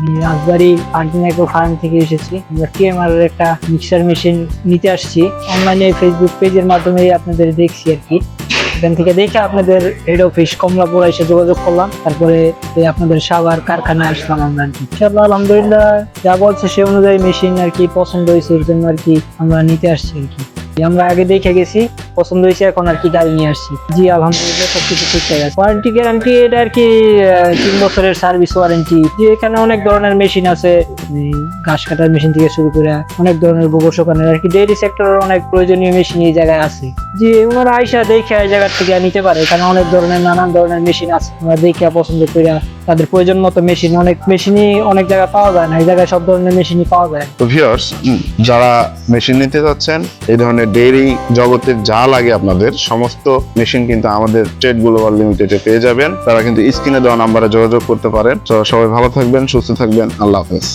আমি রাজবাড়ি আর্টিনাইকো ফার্ম থেকে এসেছি। টিএমআর এর একটা মিক্সার মেশিন নিতে আসছি। অনলাইনে ফেসবুক পেজের মাধ্যমে আপনাদের দেখছি আর কি। এখান থেকে দেখে আপনাদের হেড অফিস কমলাপুর এসে যোগাযোগ করলাম। তারপরে আপনাদের সাবার কারখানায় আসলাম আমরা আর কি। ইনশাআল্লাহ, আলহামদুলিল্লাহ, যা বলছে সে অনুযায়ী মেশিন আর কি পছন্দ হয়েছে, এর জন্য আর কি আমরা নিতে আসছি আর কি। আমরা আগে দেখে গেছি। পছন্দ হয়েছে, এখন আর কি গাড়ি নিয়ে আসছি। জি, আলহামদুলিল্লাহ, সবকিছু ঠিকঠাক আছে ওয়ারেন্টি গ্যারান্টি এটা আর কি তিন বছরের সার্ভিস ওয়ারেন্টি যে এখানে অনেক ধরনের মেশিন আছে ঘাস কাটার মেশিন থেকে শুরু করে অনেক ধরনের গোবর শোকানোর, আর কি ডেইরি সেক্টরের অনেক প্রয়োজনীয় মেশিন এই জায়গায় আছে। যে ওনারা আইসা দেখে এই জায়গা থেকে নিতে পারে। এখানে অনেক ধরনের, নানান ধরনের মেশিন আছে। ওরা দেখে পছন্দ করে তাদের প্রয়োজন মতো মেশিন অনেক মেশিনই অনেক জায়গায় পাওয়া যায় না, এই জায়গায় সব ধরনের মেশিনই পাওয়া যায়। তো ভিউয়ার্স যারা মেশিন নিতে যাচ্ছেন এই ধরনের ডেইরি জগতের যা লাগে আপনাদের, সমস্ত মেশিন কিন্তু আমাদের ট্রেড গ্লোবাল লিমিটেডে পেয়ে যাবেন। তারা কিন্তু স্ক্রিনে দেওয়া নাম্বারে যোগাযোগ করতে পারেন। তো সবাই ভালো থাকবেন, সুস্থ থাকবেন। আল্লাহ হাফেজ।